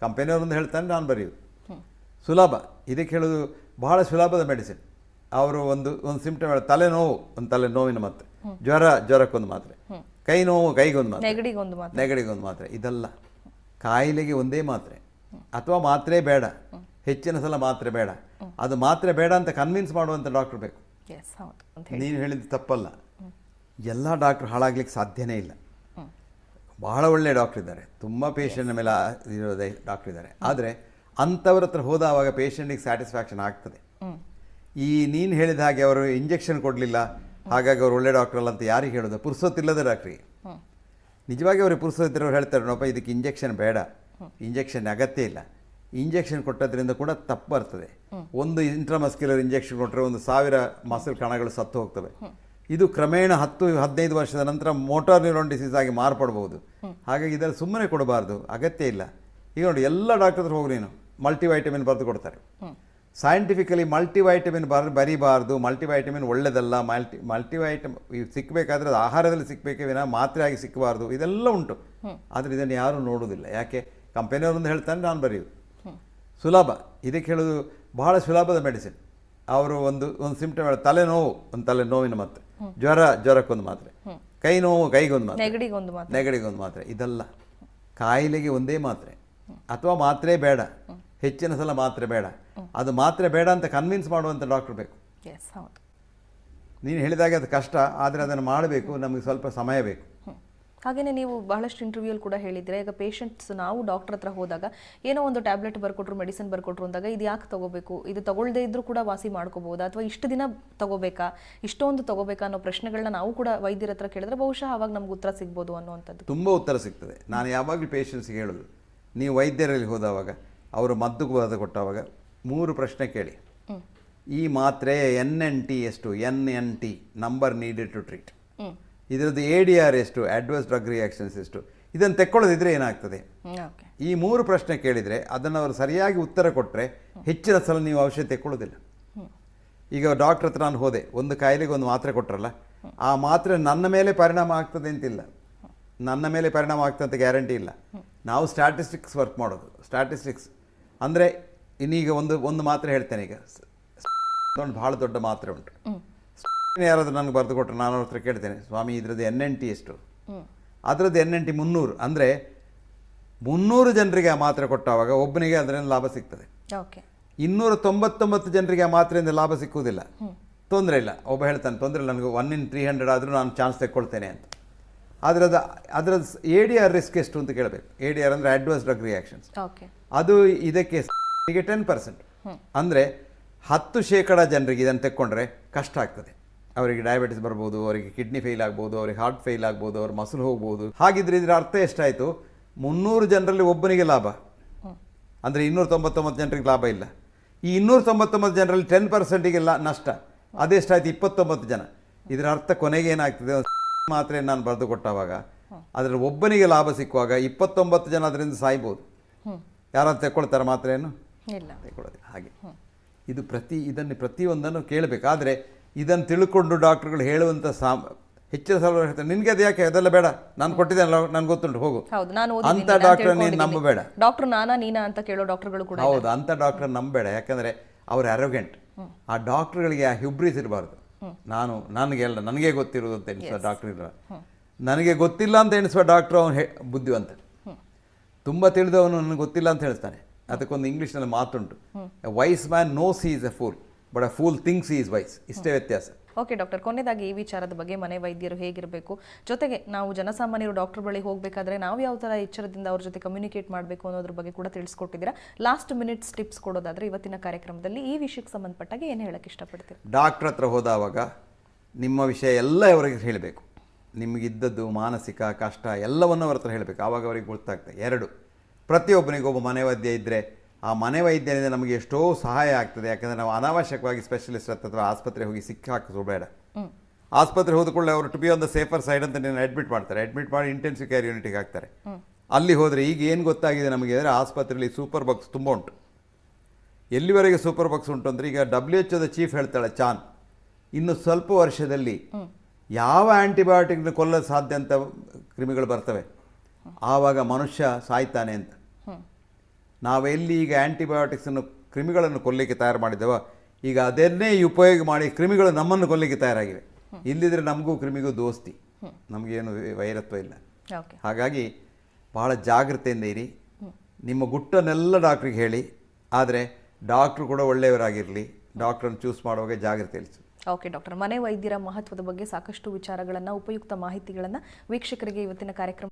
ಕಂಪನಿಯವರೊಂದು ಹೇಳ್ತಾನೆ ನಾನು ಬರೆಯುವುದು ಸುಲಭ. ಇದಕ್ಕೆ ಹೇಳೋದು ಬಹಳ ಸುಲಭದ ಮೆಡಿಸಿನ್ ಅವರು ಒಂದು ಒಂದು ಸಿಂಪ್ಟಮ್ ಹೇಳ ತಲೆನೋವು ಒಂದು ತಲೆ ನೋವಿನ ಮಾತ್ರೆ. ಜ್ವರ ಜ್ವರಕ್ಕೊಂದು ಮಾತ್ರೆ. ಕೈ ನೋವು ಕೈಗೊಂದು ಮಾತ್ರೆ. ನೆಗಡಿಗೊಂದು ಮಾತ್ರೆ. ಇದಲ್ಲ. ಕಾಯಿಲೆಗೆ ಒಂದೇ ಮಾತ್ರೆ. ಅಥವಾ ಮಾತ್ರೆ ಬೇಡ. ಹೆಚ್ಚಿನ ಸಲ ಮಾತ್ರೆ ಬೇಡ. ಅದು ಮಾತ್ರೆ ಬೇಡ ಅಂತ ಕನ್ವಿನ್ಸ್ ಮಾಡುವಂಥ ಡಾಕ್ಟರ್ ಬೇಕು. ನೀನು ಹೇಳಿದ್ದು ತಪ್ಪಲ್ಲ. ಎಲ್ಲ ಡಾಕ್ಟ್ರ್ ಹಾಳಾಗ್ಲಿಕ್ಕೆ ಸಾಧ್ಯನೇ ಇಲ್ಲ. ಬಹಳ ಒಳ್ಳೆಯ ಡಾಕ್ಟರ್ ಇದ್ದಾರೆ. ತುಂಬ ಪೇಷಂಟ್ನ ಮೇಲೆ ಇರೋದೇ ಡಾಕ್ಟ್ರ್ ಇದ್ದಾರೆ. ಆದರೆ ಅಂಥವ್ರ ಹತ್ರ ಹೋದವಾಗ ಪೇಷಂಟಿಗೆ ಸ್ಯಾಟಿಸ್ಫ್ಯಾಕ್ಷನ್ ಆಗ್ತದೆ. ಈ ನೀನು ಹೇಳಿದ ಹಾಗೆ ಅವರು ಇಂಜೆಕ್ಷನ್ ಕೊಡಲಿಲ್ಲ ಹಾಗಾಗಿ ಅವರು ಒಳ್ಳೆ ಡಾಕ್ಟರ್ ಅಲ್ಲ ಅಂತ ಯಾರಿಗೆ ಹೇಳೋದು? ಪುರ್ಸೊತ್ತಿಲ್ಲದ ಡಾಕ್ಟ್ರಿಗೆ ನಿಜವಾಗಿ ಅವ್ರಿಗೆ ಪುರ್ಸೊತ್ತಿರೋರು ಹೇಳ್ತಾರೆ ನೋಪ್ಪ ಇದಕ್ಕೆ ಇಂಜೆಕ್ಷನ್ ಬೇಡ. ಇಂಜೆಕ್ಷನ್ ಅಗತ್ಯ ಇಲ್ಲ. ಇಂಜೆಕ್ಷನ್ ಕೊಟ್ಟದ್ರಿಂದ ಕೂಡ ತಪ್ಪು ಬರ್ತದೆ. ಒಂದು ಇಂಟ್ರಾಮಸ್ಕ್ಯುಲರ್ ಇಂಜೆಕ್ಷನ್ ಕೊಟ್ಟರೆ ಒಂದು ಸಾವಿರ ಮಸಲ್ ಕಣಗಳು ಸತ್ತು ಹೋಗ್ತವೆ. ಇದು ಕ್ರಮೇಣ ಹತ್ತು ಹದಿನೈದು ವರ್ಷದ ನಂತರ ಮೋಟಾರ್ ನ್ಯೂರೋನ್ ಡಿಸೀಸ್ ಆಗಿ ಮಾರ್ಪಡ್ಬೋದು ಹಾಗಾಗಿ ಇದನ್ನು ಸುಮ್ಮನೆ ಕೊಡಬಾರ್ದು ಅಗತ್ಯ ಇಲ್ಲ. ಈಗ ನೋಡಿ ಎಲ್ಲ ಡಾಕ್ಟರ್ ಹತ್ರ ಹೋಗಿ ನೀನು. ಮಲ್ಟಿವೈಟಮಿನ್ ಬರೆದು ಕೊಡ್ತಾರೆ. ಸೈಂಟಿಫಿಕಲಿ ಮಲ್ಟಿವೈಟಮಿನ್ ಬರ್ ಬರಿಬಾರ್ದು ಮಲ್ಟಿವೈಟಮಿನ್ ಒಳ್ಳೆಯದಲ್ಲ ಮಲ್ಟಿ ಮಲ್ಟಿವೈಟಮ್ ಸಿಕ್ಕಬೇಕಾದ್ರೆ ಅದು ಆಹಾರದಲ್ಲಿ ಸಿಕ್ಕಬೇಕೇ ವಿನ ಮಾತ್ರೆಯಾಗಿ ಸಿಕ್ಕಬಾರ್ದು ಇದೆಲ್ಲ ಉಂಟು. ಆದರೆ ಇದನ್ನು ಯಾರೂ ನೋಡುವುದಿಲ್ಲ. ಯಾಕೆ? ಕಂಪನಿಯವರೊಂದು ಹೇಳ್ತಾನೆ ನಾನು ಬರೆಯುವುದು ಸುಲಭ. ಇದಕ್ಕೆ ಹೇಳೋದು ಬಹಳ ಸುಲಭದ ಮೆಡಿಸಿನ್ ಅವರು ಒಂದು ಒಂದು ಸಿಂಪ್ಟಮ್ ಹೇಳ ತಲೆನೋವು ಒಂದು ತಲೆ ನೋವಿನ ಮಾತ್ರೆ ಜ್ವರ ಜ್ವರಕ್ಕೊಂದು ಮಾತ್ರೆ. ಕೈ ನೋವು ಕೈಗೊಂದು ಮಾತ್ರೆ. ನೆಗಡಿಗೊಂದು ಮಾತ್ರೆ. ನೆಗಡಿಗೊಂದು ಮಾತ್ರೆ. ಇದಲ್ಲ ಕಾಯಿಲೆಗೆ ಒಂದೇ ಮಾತ್ರೆ. ಅಥವಾ ಮಾತ್ರೆ ಬೇಡ. ಹೆಚ್ಚಿನ ಸಲ ಮಾತ್ರೆ ಬೇಡ. ಅದು ಮಾತ್ರೆ ಬೇಡ ಅಂತ ಕನ್ವಿನ್ಸ್ ಮಾಡುವಂಥ ಡಾಕ್ಟರ್ ಬೇಕು. ನೀನು ಹೇಳಿದಾಗೆ ಅದು ಕಷ್ಟ ಆದರೆ ಅದನ್ನು ಮಾಡಬೇಕು ನಮಗೆ ಸ್ವಲ್ಪ ಸಮಯ ಬೇಕು. ಹಾಗೆಯೇ ನೀವು ಬಹಳಷ್ಟು ಇಂಟರ್ವ್ಯೂಲ್ ಕೂಡ ಹೇಳಿದ್ರೆ ಈಗ ಪೇಷಂಟ್ಸ್ ನಾವು ಡಾಕ್ಟರ್ ಹತ್ರ ಹೋದಾಗ ಏನೋ ಒಂದು ಟ್ಯಾಬ್ಲೆಟ್ ಬರ್ಕೊಟ್ರು ಮೆಡಿಸಿನ್ ಬರ್ಕೊಟ್ರು ಅಂದಾಗ ಇದು ಯಾಕೆ ತಗೋಬೇಕು? ಇದು ತಗೊಳ್ಳದೇ ಇದ್ರೂ ಕೂಡ ವಾಸಿ ಮಾಡ್ಕೋಬಹುದು ಅಥವಾ ಇಷ್ಟು ದಿನ ತಗೋಬೇಕಾ? ಇಷ್ಟೊಂದು ತಗೋಬೇಕಾ ಅನ್ನೋ ಪ್ರಶ್ನೆಗಳನ್ನ ನಾವು ಕೂಡ ವೈದ್ಯರ ಹತ್ರ ಕೇಳಿದ್ರೆ ಬಹುಶಃ ಅವಾಗ ನಮ್ಗೆ ಉತ್ತರ ಸಿಗ್ಬೋದು ಅನ್ನುವಂಥದ್ದು. ತುಂಬ ಉತ್ತರ ಸಿಗ್ತದೆ. ನಾನು ಯಾವಾಗಲೂ ಪೇಷಂಟ್ಸ್ಗೆ ಹೇಳೋದು ನೀವು ವೈದ್ಯರಲ್ಲಿ ಹೋದವಾಗ ಅವರು ಮದ್ದು ಬರೆದು ಕೊಟ್ಟವಾಗ ಮೂರು ಪ್ರಶ್ನೆ ಕೇಳಿ. ಈ ಮಾತ್ರೆ ಎನ್ ಎನ್ ಟಿ ಎಷ್ಟು? N N T number needed to treat ಇದರದ್ದು ಎ ಡಿ ಆರ್ ಎಷ್ಟು ಅಡ್ವರ್ಸ್ ಡ್ರಗ್ ರಿಯಾಕ್ಷನ್ಸ್ ಎಷ್ಟು ಇದನ್ನು ತೆಕ್ಕೊಳ್ಳೋದಿದ್ರೆ ಏನಾಗ್ತದೆ ಈ ಮೂರು ಪ್ರಶ್ನೆ ಕೇಳಿದರೆ ಅದನ್ನು ಅವರು ಸರಿಯಾಗಿ ಉತ್ತರ ಕೊಟ್ಟರೆ ಹೆಚ್ಚಿನ ಸಲ ನೀವು ಔಷಧಿ ತೆಕ್ಕೊಳ್ಳೋದಿಲ್ಲ ಈಗ ಡಾಕ್ಟ್ರ್ ಹತ್ರ ನಾನು ಹೋದೆ ಒಂದು ಕಾಯಿಲೆಗೆ ಒಂದು ಮಾತ್ರೆ ಕೊಟ್ಟರಲ್ಲ ಆ ಮಾತ್ರೆ ನನ್ನ ಮೇಲೆ ಪರಿಣಾಮ ಆಗ್ತದೆ ಅಂತಿಲ್ಲ ನನ್ನ ಮೇಲೆ ಪರಿಣಾಮ ಆಗ್ತದೆ ಅಂತ ಗ್ಯಾರಂಟಿ ಇಲ್ಲ ನಾವು ಸ್ಟ್ಯಾಟಿಸ್ಟಿಕ್ಸ್ ವರ್ಕ್ ಮಾಡೋದು ಸ್ಟ್ಯಾಟಿಸ್ಟಿಕ್ಸ್ ಅಂದರೆ ಇನ್ನೀಗ ಒಂದು ಒಂದು ಮಾತ್ರೆ ಹೇಳ್ತೇನೆ ಈಗ ಒಂದು ಭಾಳ ದೊಡ್ಡ ಮಾತ್ರೆ ಉಂಟು ಯಾರಾದರೂ ನನಗೆ ಬರೆದು ಕೊಟ್ಟರೆ ನಾನು ಅವ್ರ ಹತ್ರ ಕೇಳ್ತೇನೆ ಸ್ವಾಮಿ ಇದ್ರದ್ದು ಎನ್ ಎನ್ ಟಿ ಎಷ್ಟು? ಅದರದ್ದು ಎನ್ ಎನ್ ಟಿ ಮುನ್ನೂರು. ಅಂದರೆ ಮುನ್ನೂರು ಜನರಿಗೆ ಆ ಮಾತ್ರೆ ಕೊಟ್ಟಾವಾಗ ಒಬ್ಬನಿಗೆ ಅದರಿಂದ ಲಾಭ ಸಿಗ್ತದೆ. ಓಕೆ ಇನ್ನೂರ ತೊಂಬತ್ತೊಂಬತ್ತು ಜನರಿಗೆ ಆ ಮಾತ್ರೆಯಿಂದ ಲಾಭ ಸಿಕ್ಕುವುದಿಲ್ಲ. ತೊಂದರೆ ಇಲ್ಲ. ಒಬ್ಬ ಹೇಳ್ತಾನೆ ತೊಂದರೆ ಇಲ್ಲ ನನಗೆ ಒನ್ ಇನ್ ತ್ರೀ ಹಂಡ್ರೆಡ್ ಆದರೂ ನಾನು ಚಾನ್ಸ್ ತೆಕ್ಕೊಳ್ತೇನೆ ಅಂತ. ಅದರದ್ದು ಅದರದ್ದು ಅದರ ಎ ಡಿ ಆರ್ ರಿಸ್ಕ್ ಎಷ್ಟು ಅಂತ ಕೇಳಬೇಕು. ಎ ಡಿ ಆರ್ ಅಂದರೆ ಅಡ್ವರ್ಸ್ ಡ್ರಗ್ ರಿಯಾಕ್ಷನ್ಸ್ ಓಕೆ ಅದು ಇದಕ್ಕೆ ಟೆನ್ ಪರ್ಸೆಂಟ್ ಅಂದರೆ ಹತ್ತು ಶೇಕಡ ಜನರಿಗೆ ಇದನ್ನು ತೆಕ್ಕೊಂಡ್ರೆ ಕಷ್ಟ ಆಗ್ತದೆ. ಅವರಿಗೆ ಡಯಾಬಿಟಿಸ್ ಬರ್ಬೋದು ಅವರಿಗೆ ಕಿಡ್ನಿ ಫೇಲ್ ಆಗ್ಬೋದು ಅವರಿಗೆ ಹಾರ್ಟ್ ಫೇಲ್ ಆಗ್ಬೋದು ಅವ್ರ ಮಸಲು ಹೋಗ್ಬೋದು. ಹಾಗಿದ್ರೆ ಇದರ ಅರ್ಥ ಎಷ್ಟಾಯಿತು? ಮುನ್ನೂರು ಜನರಲ್ಲಿ ಒಬ್ಬನಿಗೆ ಲಾಭ. ಅಂದರೆ ಇನ್ನೂರ ತೊಂಬತ್ತೊಂಬತ್ತು ಜನರಿಗೆ ಲಾಭ ಇಲ್ಲ. ಈ ಇನ್ನೂರ ತೊಂಬತ್ತೊಂಬತ್ತು ಜನರಲ್ಲಿ ಟೆನ್ ಪರ್ಸೆಂಟಿಗೆ ಲಾ ನಷ್ಟ. ಅದೆಷ್ಟಾಯ್ತು ಇಪ್ಪತ್ತೊಂಬತ್ತು ಜನ. ಇದರ ಅರ್ಥ ಕೊನೆಗೆ ಏನಾಗ್ತದೆ? ಮಾತ್ರ ನಾನು ಬರೆದು ಕೊಟ್ಟವಾಗ. ಅದರಲ್ಲಿ ಒಬ್ಬನಿಗೆ ಲಾಭ ಸಿಕ್ಕುವಾಗ ಇಪ್ಪತ್ತೊಂಬತ್ತು ಜನ ಅದರಿಂದ ಸಾಯ್ಬೋದು. ಯಾರಾದ್ರು ತೆಕ್ಕೊಳ್ತಾರೆ ಏನು ಇಲ್ಲ. ತೆಕ್ಕೊಳ್ಳೋದಿಲ್ಲ ಹಾಗೆ. ಇದು ಪ್ರತಿ ಇದನ್ನು ಪ್ರತಿಯೊಂದನ್ನು ಕೇಳಬೇಕಾದ್ರೆ ಇದನ್ನು ತಿಳ್ಕೊಂಡು ಡಾಕ್ಟ್ರುಗಳು ಹೇಳುವಂಥ ಸಾಮ್ ಹೆಚ್ಚಿನ ಸಲ ಹೇಳ್ತಾರೆ ನಿನಗೆ ಅದು ಯಾಕೆ? ಅದೆಲ್ಲ ಬೇಡ. ನಾನು ಕೊಟ್ಟಿದ್ದೇನಲ್ಲ ನನಗೆ ಗೊತ್ತುಂಟು ಹೋಗು. ಹೌದು ನಾನು ಅಂತ ಡಾಕ್ಟರ್ ನೀನು ನಂಬಬೇಡ. ಡಾಕ್ಟರ್ ನಾನಾ ನೀನಾ ಅಂತ ಕೇಳೋ ಡಾಕ್ಟರ್ಗಳು ಕೂಡ ಹೌದು ಅಂಥ ಡಾಕ್ಟರ್ ನಂಬಬೇಡ. ಯಾಕಂದರೆ ಅವರು ಅರೋಗೆಂಟ್ ಆ ಡಾಕ್ಟ್ರುಗಳಿಗೆ ಆ ಹ್ಯುಬ್ರೀಸ್ ಇರಬಾರ್ದು. ನಾನು ನನಗೆ ಅಲ್ಲ ನನಗೆ ಗೊತ್ತಿರೋದು ಅಂತ ಎಣಿಸುವ ಡಾಕ್ಟರ್ ಇರೋ ನನಗೆ ಗೊತ್ತಿಲ್ಲ ಅಂತ ಎಣಿಸುವ ಡಾಕ್ಟ್ರು ಅವನು ಹೇ ಬುದ್ಧಿವಂತ. ತುಂಬ ತಿಳಿದವನು ನನಗೆ ಗೊತ್ತಿಲ್ಲ ಅಂತ ಹೇಳ್ತಾನೆ. ಅದಕ್ಕೊಂದು ಇಂಗ್ಲೀಷ್ನಲ್ಲಿ ಮಾತುಂಟು. Wise man knows is a fool but a fool things is wise ಇಷ್ಟೇ ವ್ಯತ್ಯಾಸ. ಓಕೆ ಡಾಕ್ಟರ್ ಕೊನೆಯದಾಗಿ ಈ ವಿಚಾರದ ಬಗ್ಗೆ ಮನೆ ವೈದ್ಯರು ಹೇಗಿರಬೇಕು? ಜೊತೆಗೆ ನಾವು ಜನಸಾಮಾನ್ಯರು ಡಾಕ್ಟರ್ ಬಳಿ ಹೋಗಬೇಕಾದ್ರೆ ನಾವು ಯಾವ ಥರ ಎಚ್ಚರದಿಂದ ಅವ್ರ ಜೊತೆ ಕಮ್ಯುನಿಕೇಟ್ ಮಾಡಬೇಕು ಅನ್ನೋದ್ರ ಬಗ್ಗೆ ಕೂಡ ತಿಳಿಸ್ಕೊಟ್ಟಿದ್ದೀರಾ? ಲಾಸ್ಟ್ ಮಿನಿಟ್ಸ್ ಟಿಪ್ಸ್ ಕೊಡೋದಾದ್ರೆ ಇವತ್ತಿನ ಕಾರ್ಯಕ್ರಮದಲ್ಲಿ ಈ ವಿಷಯಕ್ಕೆ ಸಂಬಂಧಪಟ್ಟಾಗೆ ಏನು ಹೇಳಕ್ಕೆ ಇಷ್ಟಪಡ್ತೀವಿ ಡಾಕ್ಟ್ರ್ ಹತ್ರ ಹೋದಾವಾಗ ನಿಮ್ಮ ವಿಷಯ ಎಲ್ಲ ಅವರಿಗೆ ಹೇಳಬೇಕು. ನಿಮಗಿದ್ದದ್ದು ಮಾನಸಿಕ ಕಷ್ಟ ಎಲ್ಲವನ್ನು ಅವ್ರ ಹತ್ರ ಹೇಳಬೇಕು. ಆವಾಗ ಅವರಿಗೆ ಗೊತ್ತಾಗ್ತದೆ. ಎರಡು ಪ್ರತಿಯೊಬ್ಬನಿಗೊಬ್ಬ ಮನೆ ವೈದ್ಯ ಇದ್ದರೆ ಆ ಮನೆ ವೈದ್ಯರಿಂದ ನಮಗೆ ಎಷ್ಟೋ ಸಹಾಯ ಆಗ್ತದೆ. ಯಾಕಂದರೆ ನಾವು ಅನಾವಶ್ಯಕವಾಗಿ ಸ್ಪೆಷಲಿಸ್ಟ್ ಹತ್ರ ಅಥವಾ ಆಸ್ಪತ್ರೆ ಹೋಗಿ ಸಿಕ್ಕಾಕೋದು ಬೇಡ. ಆಸ್ಪತ್ರೆ ಹೋದ ಕೂಡಲೇ ಅವರು to be on the safer side ಅಂತ ನೀನು ಅಡ್ಮಿಟ್ ಮಾಡ್ತಾರೆ. ಅಡ್ಮಿಟ್ ಮಾಡಿ ಇಂಟೆನ್ಸಿವ್ ಕೇರ್ ಯೂನಿಟಿಗೆ ಹಾಕ್ತಾರೆ. ಅಲ್ಲಿ ಹೋದರೆ ಈಗ ಏನು ಗೊತ್ತಾಗಿದೆ ನಮಗೆ ಅಂದರೆ ಆಸ್ಪತ್ರೆಯಲ್ಲಿ ಸೂಪರ್ ಬಾಕ್ಸ್ ತುಂಬ ಉಂಟು. ಎಲ್ಲಿವರೆಗೆ ಸೂಪರ್ ಬಾಕ್ಸ್ ಉಂಟು ಅಂದರೆ ಈಗ ಡಬ್ಲ್ಯೂ ಎಚ್ ಒದ ಚೀಫ್ ಹೇಳ್ತಾಳೆ ಚಾನ್ ಇನ್ನು ಸ್ವಲ್ಪ ವರ್ಷದಲ್ಲಿ ಯಾವ ಆ್ಯಂಟಿಬಯೋಟಿಕ್ನ ಕೊಲ್ಲಲು ಸಾಧ್ಯ ಅಂತ ಕ್ರಿಮಿಗಳು ಬರ್ತವೆ? ಆವಾಗ ಮನುಷ್ಯ ಸಾಯ್ತಾನೆ ಅಂತ. ನಾವೆಲ್ಲಿ ಈಗ ಆ್ಯಂಟಿಬಯೋಟಿಕ್ಸನ್ನು ಕ್ರಿಮಿಗಳನ್ನು ಕೊಲ್ಲಿಕ್ಕೆ ತಯಾರು ಮಾಡಿದ್ದೇವ ಈಗ ಅದನ್ನೇ ಉಪಯೋಗ ಮಾಡಿ ಕ್ರಿಮಿಗಳು ನಮ್ಮನ್ನು ಕೊಲ್ಲಿಕ್ಕೆ ತಯಾರಾಗಿವೆ. ಇಲ್ಲಿದ್ರೆ ನಮಗೂ ಕ್ರಿಮಿಗೂ ದೋಸ್ತಿ. ನಮಗೇನು ವೈರತ್ವ ಇಲ್ಲ. ಹಾಗಾಗಿ ಬಹಳ ಜಾಗ್ರತೆಯಿಂದ ಇರಿ. ನಿಮ್ಮ ಗುಟ್ಟನ್ನೆಲ್ಲ ಡಾಕ್ಟ್ರಿಗೆ ಹೇಳಿ. ಆದರೆ ಡಾಕ್ಟ್ರು ಕೂಡ ಒಳ್ಳೆಯವರಾಗಿರಲಿ. ಡಾಕ್ಟ್ರನ್ನು ಚೂಸ್ ಮಾಡುವಾಗ ಜಾಗ್ರತೆ ಇಲ್ಸು ಓಕೆ ಡಾಕ್ಟರ್. ಮನೆ ವೈದ್ಯರ ಮಹತ್ವದ ಬಗ್ಗೆ ಸಾಕಷ್ಟು ವಿಚಾರಗಳನ್ನು ಉಪಯುಕ್ತ ಮಾಹಿತಿಗಳನ್ನು ವೀಕ್ಷಕರಿಗೆ ಇವತ್ತಿನ ಕಾರ್ಯಕ್ರಮ